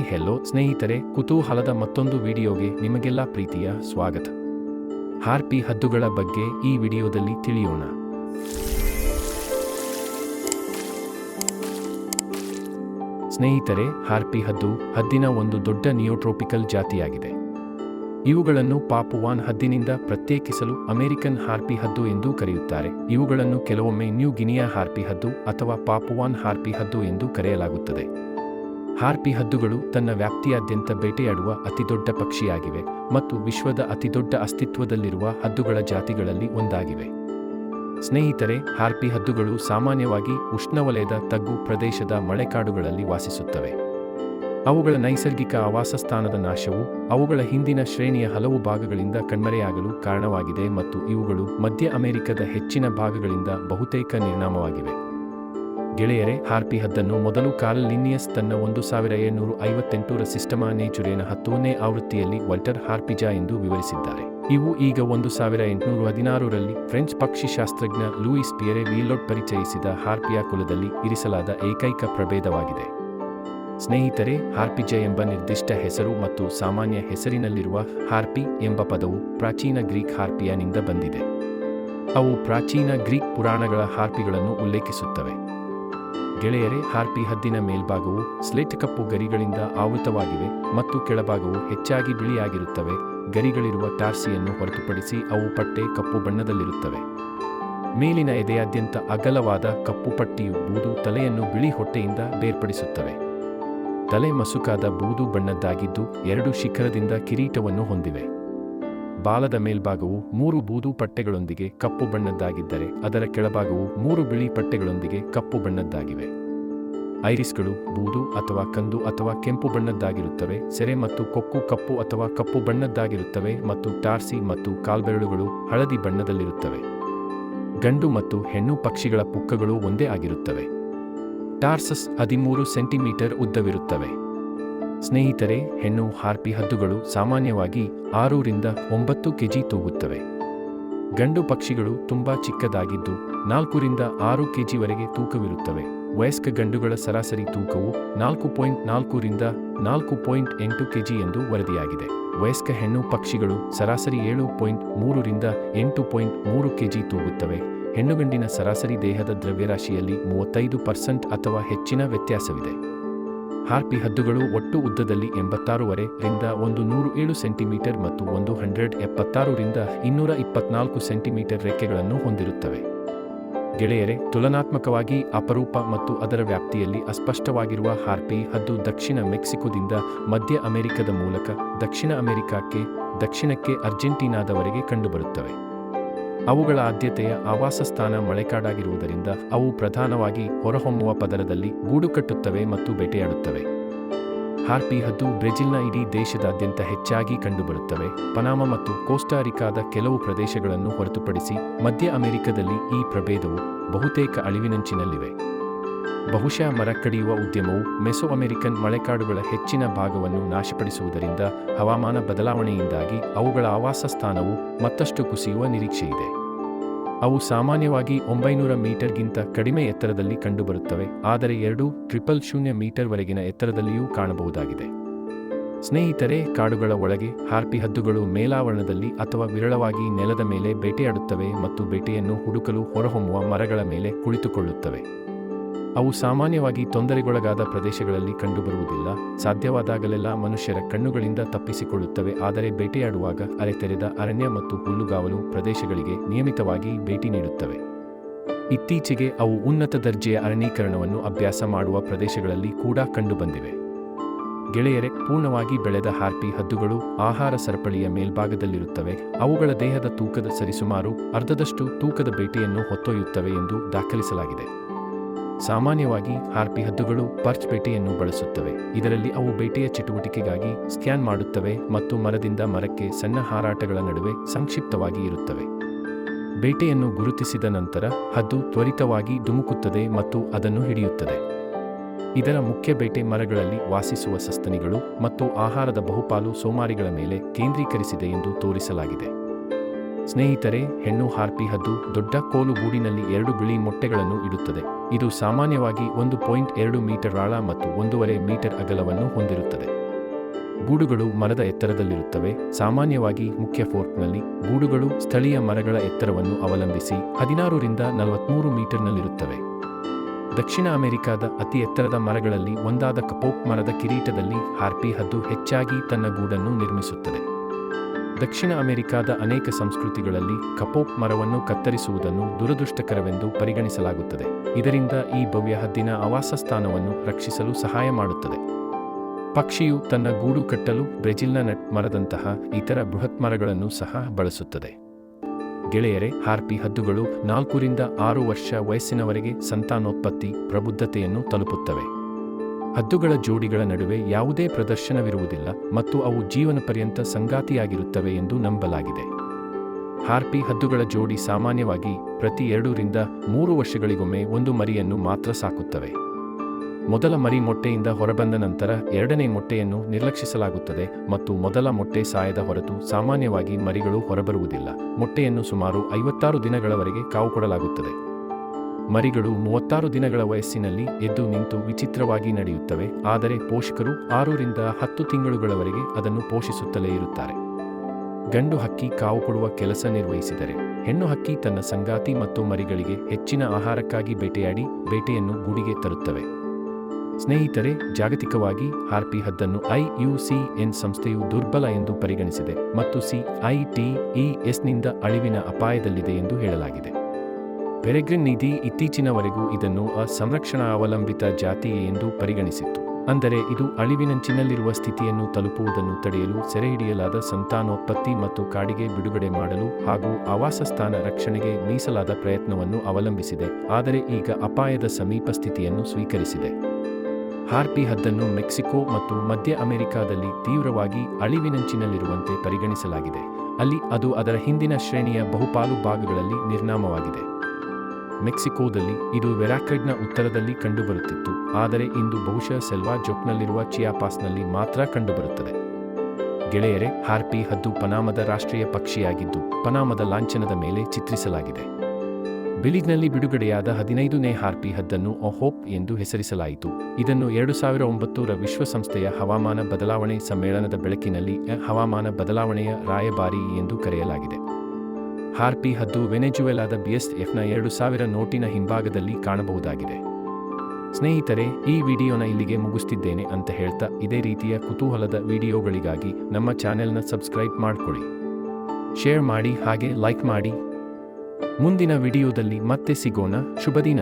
Hi hello ಸ್ನೇಹಿತರೆ, ಕುತೂಹಲದ ಮತ್ತೊಂದು ವಿಡಿಯೋಗೆ ನಿಮಗೆಲ್ಲ ಪ್ರೀತಿಯ ಸ್ವಾಗತ. ಹಾರ್ಪಿ ಹದ್ದುಗಳ ಬಗ್ಗೆ ಈ ವಿಡಿಯೋದಲ್ಲಿ ತಿಳಿಯೋಣ. ಸ್ನೇಹಿತರೆ ಹಾರ್ಪಿ ಹದ್ದು ಹದ್ದಿನ ಒಂದು ದೊಡ್ಡ ನಿಯೋಟ್ರೋಪಿಕಲ್ ಜಾತಿಯಾಗಿದೆ. ಇವುಗಳನ್ನು ಪಾಪುವಾನ್ ಹದ್ದಿನಿಂದ ಪ್ರತ್ಯೇಕಿಸಲು ಅಮೆರಿಕನ್ ಹಾರ್ಪಿ ಹದ್ದು ಎಂದು ಕರೆಯುತ್ತಾರೆ. ಇವುಗಳನ್ನು ಕೆಲವೊಮ್ಮೆ ನ್ಯೂ ಗಿನಿಯಾ ಹಾರ್ಪಿ ಹದ್ದು ಅಥವಾ ಪಾಪುವಾನ್ ಹಾರ್ಪಿ ಹದ್ದು ಎಂದು ಕರೆಯಲಾಗುತ್ತದೆ. ಹಾರ್ಪಿ ಹದ್ದುಗಳು ತನ್ನ ವ್ಯಾಪ್ತಿಯಾದ್ಯಂತ ಬೇಟೆಯಾಡುವ ಅತಿದೊಡ್ಡ ಪಕ್ಷಿಯಾಗಿವೆ ಮತ್ತು ವಿಶ್ವದ ಅತಿದೊಡ್ಡ ಅಸ್ತಿತ್ವದಲ್ಲಿರುವ ಹದ್ದುಗಳ ಜಾತಿಗಳಲ್ಲಿ ಒಂದಾಗಿವೆ. ಸ್ನೇಹಿತರೆ, ಹಾರ್ಪಿ ಹದ್ದುಗಳು ಸಾಮಾನ್ಯವಾಗಿ ಉಷ್ಣವಲಯದ ತಗ್ಗು ಪ್ರದೇಶದ ಮಳೆಕಾಡುಗಳಲ್ಲಿ ವಾಸಿಸುತ್ತವೆ. ಅವುಗಳ ನೈಸರ್ಗಿಕ ಆವಾಸಸ್ಥಾನದ ನಾಶವು ಅವುಗಳ ಹಿಂದಿನ ಶ್ರೇಣಿಯ ಹಲವು ಭಾಗಗಳಿಂದ ಕಣ್ಮರೆಯಾಗಲು ಕಾರಣವಾಗಿದೆ ಮತ್ತು ಇವುಗಳು ಮಧ್ಯ ಅಮೆರಿಕದ ಹೆಚ್ಚಿನ ಭಾಗಗಳಿಂದ ಬಹುತೇಕ ನಿರ್ನಾಮವಾಗಿವೆ. ಗೆಳೆಯರೆ, ಹಾರ್ಪಿ ಹದ್ದನ್ನು ಮೊದಲು ಕಾರ್ಲ್ ಲಿನಿಯಸ್ ತನ್ನ ಒಂದು ಸಾವಿರ ಏಳ್ನೂರು ಐವತ್ತೆಂಟರ ಸಿಸ್ಟಮಾ ನೇಚುರೇನ ಹತ್ತನೇ ಆವೃತ್ತಿಯಲ್ಲಿ ವಲ್ಟರ್ ಹಾರ್ಪಿಜಾ ಎಂದು ವಿವರಿಸಿದ್ದಾರೆ. ಇವು ಈಗ ಒಂದು ಸಾವಿರ ಎಂಟುನೂರು ಹದಿನಾರರಲ್ಲಿ ಫ್ರೆಂಚ್ ಪಕ್ಷಿಶಾಸ್ತ್ರಜ್ಞ ಲೂಯಿಸ್ ಪಿಯರೆ ವೀಲೋಟ್ ಪರಿಚಯಿಸಿದ ಹಾರ್ಪಿಯಾ ಕುಲದಲ್ಲಿ ಇರಿಸಲಾದ ಏಕೈಕ ಪ್ರಭೇದವಾಗಿದೆ. ಸ್ನೇಹಿತರೆ, ಹಾರ್ಪಿಜ ಎಂಬ ನಿರ್ದಿಷ್ಟ ಹೆಸರು ಮತ್ತು ಸಾಮಾನ್ಯ ಹೆಸರಿನಲ್ಲಿರುವ ಹಾರ್ಪಿ ಎಂಬ ಪದವು ಪ್ರಾಚೀನ ಗ್ರೀಕ್ ಹಾರ್ಪಿಯಾನಿಂದ ಬಂದಿದೆ. ಅವು ಪ್ರಾಚೀನ ಗ್ರೀಕ್ ಪುರಾಣಗಳ ಹಾರ್ಪಿಗಳನ್ನು ಉಲ್ಲೇಖಿಸುತ್ತವೆ. ಗೆಳೆಯರೆ, ಹಾರ್ಪಿ ಹದ್ದಿನ ಮೇಲ್ಭಾಗವು ಸ್ಲೇಟ್ ಕಪ್ಪು ಗರಿಗಳಿಂದ ಆವೃತವಾಗಿವೆ ಮತ್ತು ಕೆಳಭಾಗವು ಹೆಚ್ಚಾಗಿ ಬಿಳಿಯಾಗಿರುತ್ತವೆ. ಗರಿಗಳಿರುವ ಟಾರ್ಸಿಯನ್ನು ಹೊರತುಪಡಿಸಿ ಅವು ಪಟ್ಟೆ ಕಪ್ಪು ಬಣ್ಣದಲ್ಲಿರುತ್ತವೆ. ಮೇಲಿನ ಎದೆಯಾದ್ಯಂತ ಅಗಲವಾದ ಕಪ್ಪು ಪಟ್ಟಿಯು ಬೂದು ತಲೆಯನ್ನು ಬಿಳಿ ಹೊಟ್ಟೆಯಿಂದ ಬೇರ್ಪಡಿಸುತ್ತವೆ. ತಲೆ ಮಸುಕಾದ ಬೂದು ಬಣ್ಣದ್ದಾಗಿದ್ದು ಎರಡು ಶಿಖರದಿಂದ ಕಿರೀಟವನ್ನು ಹೊಂದಿವೆ. ಬಾಲದ ಮೇಲ್ಭಾಗವು ಮೂರು ಬೂದು ಪಟ್ಟೆಗಳೊಂದಿಗೆ ಕಪ್ಪು ಬಣ್ಣದ್ದಾಗಿದ್ದರೆ ಅದರ ಕೆಳಭಾಗವು ಮೂರು ಬಿಳಿ ಪಟ್ಟೆಗಳೊಂದಿಗೆ ಕಪ್ಪು ಬಣ್ಣದ್ದಾಗಿವೆ. ಐರಿಸ್ಗಳು ಬೂದು ಅಥವಾ ಕಂದು ಅಥವಾ ಕೆಂಪು ಬಣ್ಣದ್ದಾಗಿರುತ್ತವೆ, ಸೆರೆ ಮತ್ತು ಕೊಕ್ಕು ಕಪ್ಪು ಅಥವಾ ಕಪ್ಪು ಬಣ್ಣದ್ದಾಗಿರುತ್ತವೆ ಮತ್ತು ಟಾರ್ಸಿ ಮತ್ತು ಕಾಲ್ಬೆರಳುಗಳು ಹಳದಿ ಬಣ್ಣದಲ್ಲಿರುತ್ತವೆ. ಗಂಡು ಮತ್ತು ಹೆಣ್ಣು ಪಕ್ಷಿಗಳ ಪುಕ್ಕಗಳು ಒಂದೇ ಆಗಿರುತ್ತವೆ. ಟಾರ್ಸಸ್ ಹದಿಮೂರು ಸೆಂಟಿಮೀಟರ್ ಉದ್ದವಿರುತ್ತವೆ. ಸ್ನೇಹಿತರೆ, ಹೆಣ್ಣು, ಹಾರ್ಪಿ ಹದ್ದುಗಳು ಸಾಮಾನ್ಯವಾಗಿ ಆರೂರಿಂದ ಒಂಬತ್ತು ಕೆಜಿ ತೂಗುತ್ತವೆ. ಗಂಡು ಪಕ್ಷಿಗಳು ತುಂಬಾ ಚಿಕ್ಕದಾಗಿದ್ದು ನಾಲ್ಕರಿಂದ ಆರು ಕೆಜಿವರೆಗೆ ತೂಕವಿರುತ್ತವೆ. ವಯಸ್ಕ ಗಂಡುಗಳ ಸರಾಸರಿ ತೂಕವು ನಾಲ್ಕು ಪಾಯಿಂಟ್ ನಾಲ್ಕರಿಂದ ನಾಲ್ಕು ಪಾಯಿಂಟ್ ಎಂಟು ಕೆಜಿ ಎಂದು ವರದಿಯಾಗಿದೆ. ವಯಸ್ಕ ಹೆಣ್ಣು ಪಕ್ಷಿಗಳು ಸರಾಸರಿ ಏಳು ಪಾಯಿಂಟ್ ಮೂರರಿಂದ ಎಂಟು ಪಾಯಿಂಟ್ ಮೂರು ಕೆಜಿ ತೂಗುತ್ತವೆ. ಹೆಣ್ಣುಗಂಡಿನ ಸರಾಸರಿ ದೇಹದ ದ್ರವ್ಯರಾಶಿಯಲ್ಲಿ ಮೂವತ್ತೈದು ಪರ್ಸೆಂಟ್ ಅಥವಾ ಹೆಚ್ಚಿನ ವ್ಯತ್ಯಾಸವಿದೆ. ಹಾರ್ಪಿ ಹದ್ದುಗಳು ಒಟ್ಟು ಉದ್ದದಲ್ಲಿ ಎಂಬತ್ತಾರೂವರೆ ರಿಂದ ಒಂದು ನೂರು ಏಳು ಸೆಂಟಿಮೀಟರ್ ಮತ್ತು ಒಂದು ಹಂಡ್ರೆಡ್ ಎಪ್ಪತ್ತಾರರಿಂದ ಇನ್ನೂರ ಇಪ್ಪತ್ನಾಲ್ಕು ಸೆಂಟಿಮೀಟರ್ ರೆಕ್ಕೆಗಳನ್ನು ಹೊಂದಿರುತ್ತವೆ. ಗೆಳೆಯರೆ, ತುಲನಾತ್ಮಕವಾಗಿ ಅಪರೂಪ ಮತ್ತು ಅದರ ವ್ಯಾಪ್ತಿಯಲ್ಲಿ ಅಸ್ಪಷ್ಟವಾಗಿರುವ ಹಾರ್ಪಿ ಹದ್ದು ದಕ್ಷಿಣ ಮೆಕ್ಸಿಕೋದಿಂದ ಮಧ್ಯ ಅಮೆರಿಕದ ಮೂಲಕ ದಕ್ಷಿಣ ಅಮೆರಿಕಕ್ಕೆ, ದಕ್ಷಿಣಕ್ಕೆ ಅರ್ಜೆಂಟೀನಾದವರೆಗೆ ಕಂಡುಬರುತ್ತವೆ. ಅವುಗಳ ಆದ್ಯತೆಯ ಆವಾಸಸ್ಥಾನ ಮಳೆಕಾಡಾಗಿರುವುದರಿಂದ ಅವು ಪ್ರಧಾನವಾಗಿ ಹೊರಹೊಮ್ಮುವ ಪದರದಲ್ಲಿ ಗೂಡು ಕಟ್ಟುತ್ತವೆ ಮತ್ತು ಬೇಟೆಯಾಡುತ್ತವೆ. ಹಾರ್ಪಿ ಹದ್ದು ಬ್ರೆಜಿಲ್ನ ಇಡೀ ದೇಶದಾದ್ಯಂತ ಹೆಚ್ಚಾಗಿ ಕಂಡುಬರುತ್ತವೆ. ಪನಾಮ ಮತ್ತು ಕೋಸ್ಟಾರಿಕಾದ ಕೆಲವು ಪ್ರದೇಶಗಳನ್ನು ಹೊರತುಪಡಿಸಿ ಮಧ್ಯ ಅಮೆರಿಕದಲ್ಲಿ ಈ ಪ್ರಭೇದವು ಬಹುತೇಕ ಅಳಿವಿನಂಚಿನಲ್ಲಿವೆ. ಬಹುಶಃ ಮರ ಕಡಿಯುವ ಉದ್ಯಮವು ಮೆಸೊ ಅಮೆರಿಕನ್ ಮಳೆಕಾಡುಗಳ ಹೆಚ್ಚಿನ ಭಾಗವನ್ನು ನಾಶಪಡಿಸುವುದರಿಂದ ಹವಾಮಾನ ಬದಲಾವಣೆಯಿಂದಾಗಿ ಅವುಗಳ ಆವಾಸ ಸ್ಥಾನವು ಮತ್ತಷ್ಟು ಕುಸಿಯುವ ನಿರೀಕ್ಷೆಯಿದೆ. ಅವು ಸಾಮಾನ್ಯವಾಗಿ ಒಂಬೈನೂರ ಮೀಟರ್ಗಿಂತ ಕಡಿಮೆ ಎತ್ತರದಲ್ಲಿ ಕಂಡುಬರುತ್ತವೆ, ಆದರೆ ಎರಡು ಟ್ರಿಪಲ್ ಶೂನ್ಯ ಮೀಟರ್ವರೆಗಿನ ಎತ್ತರದಲ್ಲಿಯೂ ಕಾಣಬಹುದಾಗಿದೆ. ಸ್ನೇಹಿತರೆ, ಕಾಡುಗಳ ಒಳಗೆ ಹಾರ್ಪಿ ಹದ್ದುಗಳು ಮೇಲಾವರಣದಲ್ಲಿ ಅಥವಾ ವಿರಳವಾಗಿ ನೆಲದ ಮೇಲೆ ಬೇಟೆಯಾಡುತ್ತವೆ ಮತ್ತು ಬೇಟೆಯನ್ನು ಹುಡುಕಲು ಹೊರಹೊಮ್ಮುವ ಮರಗಳ ಮೇಲೆ ಕುಳಿತುಕೊಳ್ಳುತ್ತವೆ. ಅವು ಸಾಮಾನ್ಯವಾಗಿ ತೊಂದರೆಗೊಳಗಾದ ಪ್ರದೇಶಗಳಲ್ಲಿ ಕಂಡುಬರುವುದಿಲ್ಲ. ಸಾಧ್ಯವಾದಾಗಲೆಲ್ಲ ಮನುಷ್ಯರ ಕಣ್ಣುಗಳಿಂದ ತಪ್ಪಿಸಿಕೊಳ್ಳುತ್ತವೆ. ಆದರೆ ಬೇಟೆಯಾಡುವಾಗ ಅರೆತೆರೆದ ಅರಣ್ಯ ಮತ್ತು ಹುಲ್ಲುಗಾವಲು ಪ್ರದೇಶಗಳಿಗೆ ನಿಯಮಿತವಾಗಿ ಭೇಟಿ ನೀಡುತ್ತವೆ. ಇತ್ತೀಚೆಗೆ ಅವು ಉನ್ನತ ದರ್ಜೆಯ ಅರಣ್ಯೀಕರಣವನ್ನು ಅಭ್ಯಾಸ ಮಾಡುವ ಪ್ರದೇಶಗಳಲ್ಲಿ ಕೂಡ ಕಂಡುಬಂದಿವೆ. ಗೆಳೆಯರೆ, ಪೂರ್ಣವಾಗಿ ಬೆಳೆದ ಹಾರ್ಪಿ ಹದ್ದುಗಳು ಆಹಾರ ಸರಪಳಿಯ ಮೇಲ್ಭಾಗದಲ್ಲಿರುತ್ತವೆ. ಅವುಗಳ ದೇಹದ ತೂಕದ ಸರಿಸುಮಾರು ಅರ್ಧದಷ್ಟು ತೂಕದ ಬೇಟೆಯನ್ನು ಹೊತ್ತೊಯ್ಯುತ್ತವೆ ಎಂದು ದಾಖಲಿಸಲಾಗಿದೆ. ಸಾಮಾನ್ಯವಾಗಿ ಹಾರ್ಪಿ ಹದ್ದುಗಳು ಪರ್ಚ್ ಬೇಟೆಯನ್ನು ಬಳಸುತ್ತವೆ. ಇದರಲ್ಲಿ ಅವು ಬೇಟೆಯ ಚಟುವಟಿಕೆಗಾಗಿ ಸ್ಕ್ಯಾನ್ ಮಾಡುತ್ತವೆ ಮತ್ತು ಮರದಿಂದ ಮರಕ್ಕೆ ಸಣ್ಣ ಹಾರಾಟಗಳ ನಡುವೆ ಸಂಕ್ಷಿಪ್ತವಾಗಿ ಇರುತ್ತವೆ. ಬೇಟೆಯನ್ನು ಗುರುತಿಸಿದ ನಂತರ ಹದ್ದು ತ್ವರಿತವಾಗಿ ಧುಮುಕುತ್ತದೆ ಮತ್ತು ಅದನ್ನು ಹಿಡಿಯುತ್ತದೆ. ಇದರ ಮುಖ್ಯ ಬೇಟೆ ಮರಗಳಲ್ಲಿ ವಾಸಿಸುವ ಸಸ್ತನಿಗಳು ಮತ್ತು ಆಹಾರದ ಬಹುಪಾಲು ಸೋಮಾರಿಗಳ ಮೇಲೆ ಕೇಂದ್ರೀಕರಿಸಿದೆ ಎಂದು ತೋರಿಸಲಾಗಿದೆ. ಸ್ನೇಹಿತರೆ, ಹೆಣ್ಣು ಹಾರ್ಪಿ ಹದ್ದು ದೊಡ್ಡ ಕೋಲು ಗೂಡಿನಲ್ಲಿ ಎರಡು ಬಿಳಿ ಮೊಟ್ಟೆಗಳನ್ನು ಇಡುತ್ತದೆ. ಇದು ಸಾಮಾನ್ಯವಾಗಿ ಒಂದು ಪಾಯಿಂಟ್ ಎರಡು ಮೀಟರ್ ಆಳ ಮತ್ತು ಒಂದೂವರೆ ಮೀಟರ್ ಅಗಲವನ್ನು ಹೊಂದಿರುತ್ತದೆ. ಗೂಡುಗಳು ಮರದ ಎತ್ತರದಲ್ಲಿರುತ್ತವೆ. ಸಾಮಾನ್ಯವಾಗಿ ಮುಖ್ಯ ಫೋರ್ಟ್ನಲ್ಲಿ ಗೂಡುಗಳು ಸ್ಥಳೀಯ ಮರಗಳ ಎತ್ತರವನ್ನು ಅವಲಂಬಿಸಿ ಹದಿನಾರರಿಂದ ನಲವತ್ಮೂರು ಮೀಟರ್ನಲ್ಲಿರುತ್ತವೆ. ದಕ್ಷಿಣ ಅಮೆರಿಕಾದ ಅತಿ ಎತ್ತರದ ಮರಗಳಲ್ಲಿ ಒಂದಾದ ಕಪೋಕ್ ಮರದ ಕಿರೀಟದಲ್ಲಿ ಹಾರ್ಪಿ ಹದ್ದು ಹೆಚ್ಚಾಗಿ ತನ್ನ ಗೂಡನ್ನು ನಿರ್ಮಿಸುತ್ತದೆ. ದಕ್ಷಿಣ ಅಮೆರಿಕಾದ ಅನೇಕ ಸಂಸ್ಕೃತಿಗಳಲ್ಲಿ ಕಪೋಪ್ ಮರವನ್ನು ಕತ್ತರಿಸುವುದನ್ನು ದುರದೃಷ್ಟಕರವೆಂದು ಪರಿಗಣಿಸಲಾಗುತ್ತದೆ. ಇದರಿಂದ ಈ ಭವ್ಯ ಹದ್ದಿನ ಆವಾಸಸ್ಥಾನವನ್ನು ರಕ್ಷಿಸಲು ಸಹಾಯ ಮಾಡುತ್ತದೆ. ಪಕ್ಷಿಯು ತನ್ನ ಗೂಡು ಕಟ್ಟಲು ಬ್ರೆಜಿಲ್ನ ನಟ್ ಮರದಂತಹ ಇತರ ಬೃಹತ್ ಮರಗಳನ್ನು ಸಹ ಬಳಸುತ್ತದೆ. ಗೆಳೆಯರೆ, ಹಾರ್ಪಿ ಹದ್ದುಗಳು ನಾಲ್ಕರಿಂದ ಆರು ವರ್ಷ ವಯಸ್ಸಿನವರೆಗೆ ಸಂತಾನೋತ್ಪತ್ತಿ, ಪ್ರಬುದ್ಧತೆಯನ್ನು ತಲುಪುತ್ತವೆ. ಹದ್ದುಗಳ ಜೋಡಿಗಳ ನಡುವೆ ಯಾವುದೇ ಪ್ರದರ್ಶನವಿರುವುದಿಲ್ಲ ಮತ್ತು ಅವು ಜೀವನ ಪರ್ಯಂತ ಸಂಗಾತಿಯಾಗಿರುತ್ತವೆ ಎಂದು ನಂಬಲಾಗಿದೆ. ಹಾರ್ಪಿ ಹದ್ದುಗಳ ಜೋಡಿ ಸಾಮಾನ್ಯವಾಗಿ ಪ್ರತಿ ಎರಡರಿಂದ ಮೂರು ವರ್ಷಗಳಿಗೊಮ್ಮೆ ಒಂದು ಮರಿಯನ್ನು ಮಾತ್ರ ಸಾಕುತ್ತವೆ. ಮೊದಲ ಮರಿ ಮೊಟ್ಟೆಯಿಂದ ಹೊರಬಂದ ನಂತರ ಎರಡನೇ ಮೊಟ್ಟೆಯನ್ನು ನಿರ್ಲಕ್ಷಿಸಲಾಗುತ್ತದೆ ಮತ್ತು ಮೊದಲ ಮೊಟ್ಟೆ ಸಾಯದ ಹೊರತು ಸಾಮಾನ್ಯವಾಗಿ ಮರಿಗಳು ಹೊರಬರುವುದಿಲ್ಲ. ಮೊಟ್ಟೆಯನ್ನು ಸುಮಾರು ಐವತ್ತಾರು ದಿನಗಳವರೆಗೆ ಕಾವು ಕೊಡಲಾಗುತ್ತದೆ. ಮರಿಗಳು ಮೂವತ್ತಾರು ದಿನಗಳ ವಯಸ್ಸಿನಲ್ಲಿ ಎದ್ದು ನಿಂತು ವಿಚಿತ್ರವಾಗಿ ನಡೆಯುತ್ತವೆ, ಆದರೆ ಪೋಷಕರು ಆರರಿಂದ ಹತ್ತು ತಿಂಗಳುಗಳವರೆಗೆ ಅದನ್ನು ಪೋಷಿಸುತ್ತಲೇ ಇರುತ್ತಾರೆ. ಗಂಡು ಹಕ್ಕಿ ಕಾವು ಕೊಡುವ ಕೆಲಸ ನಿರ್ವಹಿಸಿದರೆ, ಹೆಣ್ಣು ಹಕ್ಕಿ ತನ್ನ ಸಂಗಾತಿ ಮತ್ತು ಮರಿಗಳಿಗೆ ಹೆಚ್ಚಿನ ಆಹಾರಕ್ಕಾಗಿ ಬೇಟೆಯಾಡಿ ಬೇಟೆಯನ್ನು ಗೂಡಿಗೆ ತರುತ್ತವೆ. ಸ್ನೇಹಿತರೆ, ಜಾಗತಿಕವಾಗಿ ಹಾರ್ಪಿ ಹದ್ದನ್ನು ಐ ಯು ಸಿ ಎನ್ ಸಂಸ್ಥೆಯು ದುರ್ಬಲ ಎಂದು ಪರಿಗಣಿಸಿದೆ ಮತ್ತು ಸಿ ಐ ಟಿ ಇ ಎಸ್ನಿಂದ ಅಳಿವಿನ ಅಪಾಯದಲ್ಲಿದೆ ಎಂದು ಹೇಳಲಾಗಿದೆ. ಪೆರೆಗ್ರಿನ್ ನಿಧಿ ಇತ್ತೀಚಿನವರೆಗೂ ಇದನ್ನು ಅಸಂರಕ್ಷಣಾ ಸಂರಕ್ಷಣಾ ಅವಲಂಬಿತ ಜಾತಿ ಎಂದು ಪರಿಗಣಿಸಿತ್ತು. ಅಂದರೆ ಇದು ಅಳಿವಿನಂಚಿನಲ್ಲಿರುವ ಸ್ಥಿತಿಯನ್ನು ತಲುಪುವುದನ್ನು ತಡೆಯಲು ಸೆರೆಹಿಡಿಯಲಾದ ಸಂತಾನೋತ್ಪತ್ತಿ ಮತ್ತು ಕಾಡಿಗೆ ಬಿಡುಗಡೆ ಮಾಡಲು ಹಾಗೂ ಆವಾಸಸ್ಥಾನ ರಕ್ಷಣೆಗೆ ಮೀಸಲಾದ ಪ್ರಯತ್ನವನ್ನು ಅವಲಂಬಿಸಿದೆ. ಆದರೆ ಈಗ ಅಪಾಯದ ಸಮೀಪ ಸ್ಥಿತಿಯನ್ನು ಸ್ವೀಕರಿಸಿದೆ. ಹಾರ್ಪಿ ಹದ್ದನ್ನು ಮೆಕ್ಸಿಕೋ ಮತ್ತು ಮಧ್ಯ ಅಮೆರಿಕಾದಲ್ಲಿ ತೀವ್ರವಾಗಿ ಅಳಿವಿನಂಚಿನಲ್ಲಿರುವಂತೆ ಪರಿಗಣಿಸಲಾಗಿದೆ. ಅಲ್ಲಿ ಅದು ಅದರ ಹಿಂದಿನ ಶ್ರೇಣಿಯ ಬಹುಪಾಲು ಭಾಗಗಳಲ್ಲಿ ನಿರ್ನಾಮವಾಗಿದೆ. ಮೆಕ್ಸಿಕೋದಲ್ಲಿ ಇದು ವೆರಾಕ್ರೆಡ್ನ ಉತ್ತರದಲ್ಲಿ ಕಂಡುಬರುತ್ತಿತ್ತು. ಆದರೆ ಇಂದು ಬಹುಶಃ ಸೆಲ್ವಾ ಜೊಕ್ನಲ್ಲಿರುವ ಚಿಯಾಪಾಸ್ನಲ್ಲಿ ಮಾತ್ರ ಕಂಡುಬರುತ್ತದೆ. ಗೆಳೆಯರೆ ಹಾರ್ಪಿ ಹದ್ದು ಪನಾಮದ ರಾಷ್ಟ್ರೀಯ ಪಕ್ಷಿಯಾಗಿದ್ದು, ಪನಾಮದ ಲಾಂಛನದ ಮೇಲೆ ಚಿತ್ರಿಸಲಾಗಿದೆ. ಬಿಲಿಗ್ನಲ್ಲಿ ಬಿಡುಗಡೆಯಾದ ಹದಿನೈದನೇ ಹಾರ್ಪಿ ಹದ್ದನ್ನು ಅಹೋಪ್ ಎಂದು ಹೆಸರಿಸಲಾಯಿತು. ಇದನ್ನು ಎರಡು ಸಾವಿರ ಒಂಬತ್ತರ ವಿಶ್ವಸಂಸ್ಥೆಯ ಹವಾಮಾನ ಬದಲಾವಣೆ ಸಮ್ಮೇಳನದ ಬೆಳಕಿನಲ್ಲಿ ಹವಾಮಾನ ಬದಲಾವಣೆಯ ರಾಯಭಾರಿ ಎಂದು ಕರೆಯಲಾಗಿದೆ. ಹಾರ್ಪಿ ಹದ್ದು ವೆನೆಜುವೆಲಾದ ಬಿಎಸ್ಎಫ್ನ ಎರಡು ಸಾವಿರ ನೋಟಿನ ಹಿಂಭಾಗದಲ್ಲಿ ಕಾಣಬಹುದಾಗಿದೆ. ಸ್ನೇಹಿತರೆ, ಈ ವಿಡಿಯೋನ ಇಲ್ಲಿಗೆ ಮುಗಿಸ್ತಿದ್ದೇನೆ ಅಂತ ಹೇಳ್ತಾ ಇದೇ ರೀತಿಯ ಕುತೂಹಲದ ವಿಡಿಯೋಗಳಿಗಾಗಿ ನಮ್ಮ ಚಾನೆಲ್ನ ಸಬ್ಸ್ಕ್ರೈಬ್ ಮಾಡ್ಕೊಳ್ಳಿ. ಶೇರ್ ಮಾಡಿ ಹಾಗೆ ಲೈಕ್ ಮಾಡಿ. ಮುಂದಿನ ವಿಡಿಯೋದಲ್ಲಿ ಮತ್ತೆ ಸಿಗೋಣ. ಶುಭ ದಿನ.